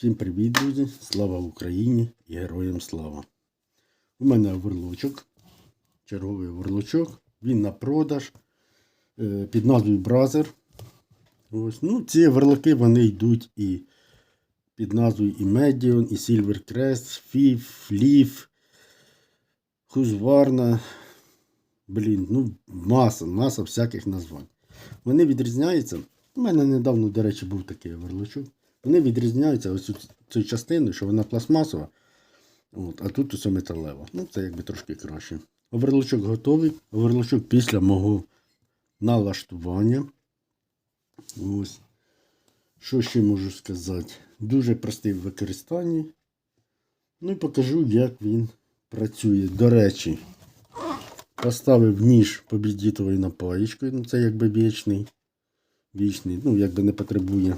Всім привіт, друзі! Слава Україні героям слава! У мене верлочок, черговий верлочок. Він на продаж е, під назвою Бразер. Ось. Ну, ці верлоки вони йдуть і під назвою і Medion, і Silver Crest, Фіф, Leaf, Husqvarna. Блін, ну маса, маса всяких названь. Вони відрізняються. У мене недавно, до речі, був такий верлочок. Вони відрізняються ось цією частиною, що вона пластмасова, от, а тут усе металева. Ну, це якби трошки краще. Оверлочок готовий. Оверлочок після мого налаштування. Ось. Що ще можу сказати? Дуже простий в використанні. Ну і покажу, як він працює. До речі, поставив ніж побідітовою напаєчкою. Ну, це якби вічний. Вічний, ну, якби не потребує.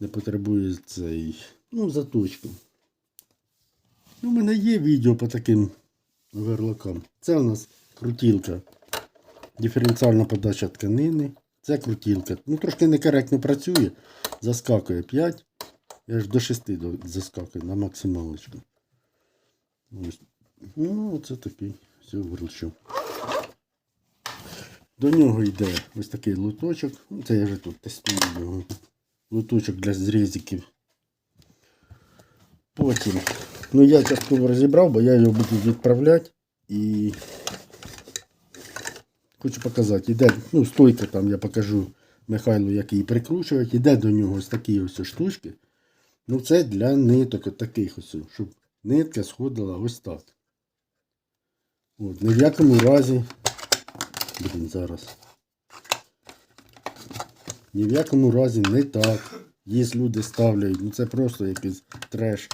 Не потребує цей. Ну, заточку. Ну, у мене є відео по таким верлокам. Це у нас крутілка. Диференціальна подача тканини. Це крутілка. Ну, трошки некоректно працює. Заскакує 5. Я ж до 6 заскакую на максималочку. Ось. Ну, це такий все верлчу. До нього йде ось такий лоточок. Ну, Це я вже тут тестую його. Лоточок для зрізиків. Потім. Ну я частково розібрав, бо я його буду відправляти і хочу показати. Іде, ну, стойка там я покажу Михайлу, як її прикручують. Іде до нього ось такі ось штучки. Ну це для ниток от таких ось, щоб нитка сходила ось так. От, ні в якому разі. Блін, зараз. Ні в якому разі не так. Є люди ставлять, ну це просто якийсь треш.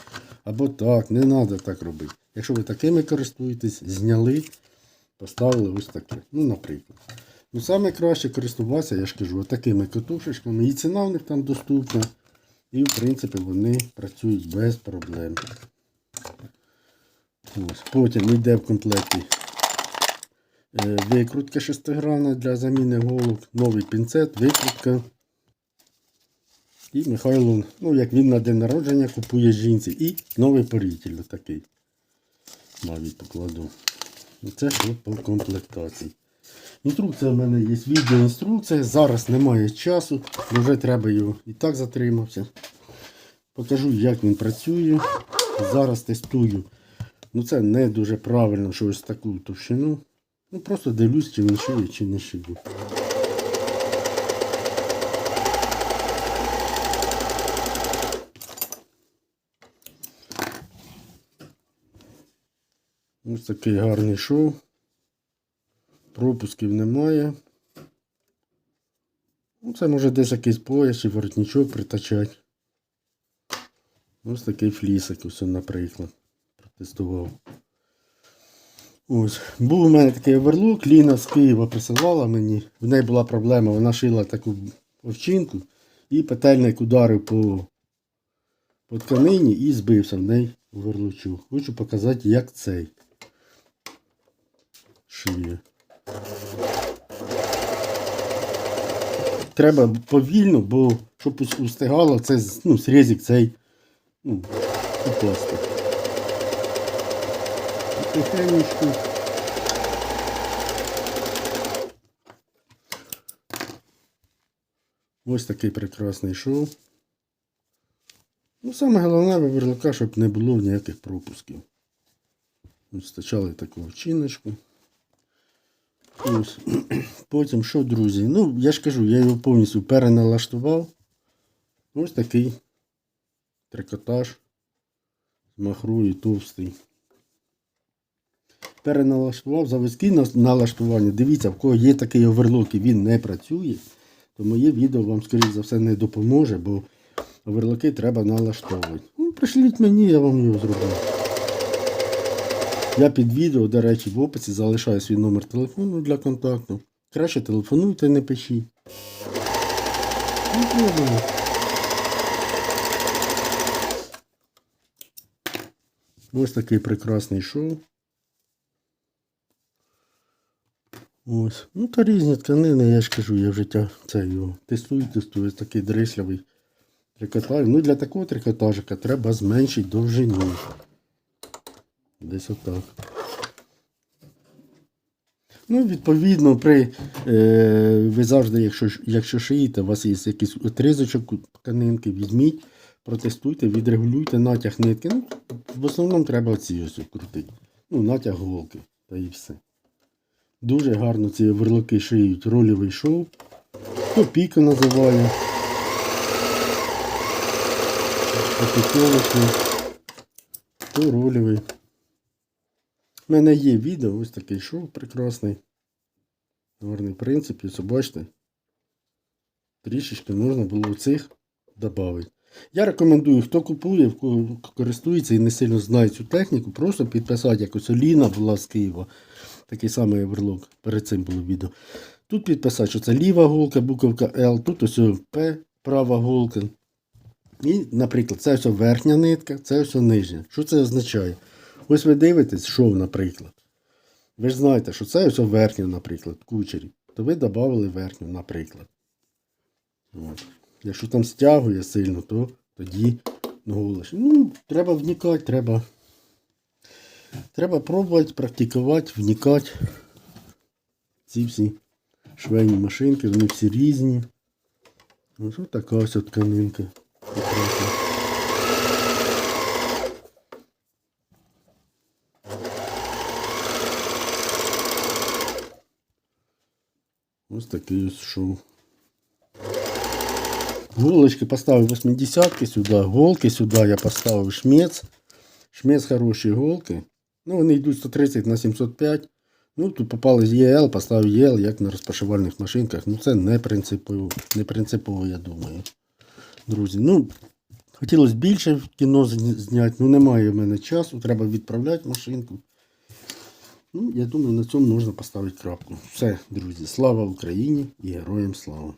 Або так, не треба так робити. Якщо ви такими користуєтесь, зняли, поставили ось таке. Ну, наприклад. Ну, саме краще користуватися, я ж кажу, такими катушечками. І ціна в них там доступна. І, в принципі, вони працюють без проблем. Ось. Потім йде в комплекті е, викрутка шестигранна для заміни голок, новий пінцет, викрутка. І Михайло, ну як він на день народження купує жінці. І новий порітель такий. Навіть покладу. Це що по комплектації. Інструкція в мене є відеоінструкція. Зараз немає часу, вже треба його і так затримався. Покажу, як він працює. Зараз тестую. Ну це не дуже правильно, що ось таку товщину. Ну просто дивлюсь, чи він шиє, чи не шиє. Ось такий гарний шов. Пропусків немає. Ну, це може десь якийсь пояс чи воротничок притачати. Ось такий флісик, ось, наприклад. Протестував. Ось. Був у мене такий оверлок, Ліна з Києва присилала мені. В неї була проблема, вона шила таку овчинку і петельник ударив по, по тканині і збився в неї оверлочок. Хочу показати, як цей шиє. Треба повільно, бо щоб ус- устигало, це ну, срізик цей ну, укласти. Потихенечку. Ось такий прекрасний шов. Ну, саме головне виверлока, щоб не було ніяких пропусків. Ось таку вчиночку. Ось. Потім що, друзі? Ну, я ж кажу, я його повністю переналаштував. Ось такий трикотаж з товстий. Переналаштував заводські налаштування. Дивіться, в кого є такий оверлок і він не працює, то моє відео вам, скоріш за все, не допоможе, бо оверлоки треба налаштовувати. Ну, пришліть мені, я вам його зроблю. Я під відео, до речі, в описі залишаю свій номер телефону для контакту. Краще телефонуйте, не пишіть. Ось такий прекрасний шоу. Ось. Ну та різні тканини, я ж кажу, я вже тя, це його тестую, тестую, ось такий дрислявий Трикотаж. Ну, для такого трикотажика треба зменшити довжину. Десь отак. Ну, відповідно, при, е, ви завжди, якщо, якщо шиєте, у вас є якийсь отрізочок тканинки, візьміть, протестуйте, відрегулюйте натяг нитки. Ну, в основному треба ці ось крутити. Ну, натяг голки. Та і все. Дуже гарно ці верлоки шиють рольовий шов. Хто піко називає. Опіковочний. Хто рольовий. У мене є відео, ось такий шов прекрасний. Гарний принцип, і це бачите. Трішечки можна було цих додати. Я рекомендую, хто купує, кого користується і не сильно знає цю техніку, просто підписати, як ось Оліна була з Києва. Такий самий оверлок. Перед цим було відео. Тут підписати, що це ліва голка, буковка L, тут ось П, права голка. І, наприклад, це ось верхня нитка, це ось нижня. Що це означає? Ось ви дивитесь, шов, наприклад. Ви ж знаєте, що це ось верхня, наприклад, кучері. То ви додали верхню, наприклад. От. Якщо там стягує сильно, то тоді голиш. Ну, треба вникати, треба. Треба пробувати, практикувати, вникати. Ці всі швейні машинки, вони всі різні. Ось така ось тканинка. Ось такий ось шов. Голочки поставив 80-ки сюди, голки сюди я поставив шмець. Шмець хороші голки. Ну, вони йдуть 130 на 705. Ну, тут попали ЄЛ, поставив ЄЛ, як на розпашивальних машинках. Ну, це не принципово, не принципово, я думаю. Друзі, ну, хотілося більше в кіно зняти, ну немає в мене часу, треба відправляти машинку. Ну, я думаю, на цьому можна поставити крапку. Все, друзі, слава Україні і героям слава!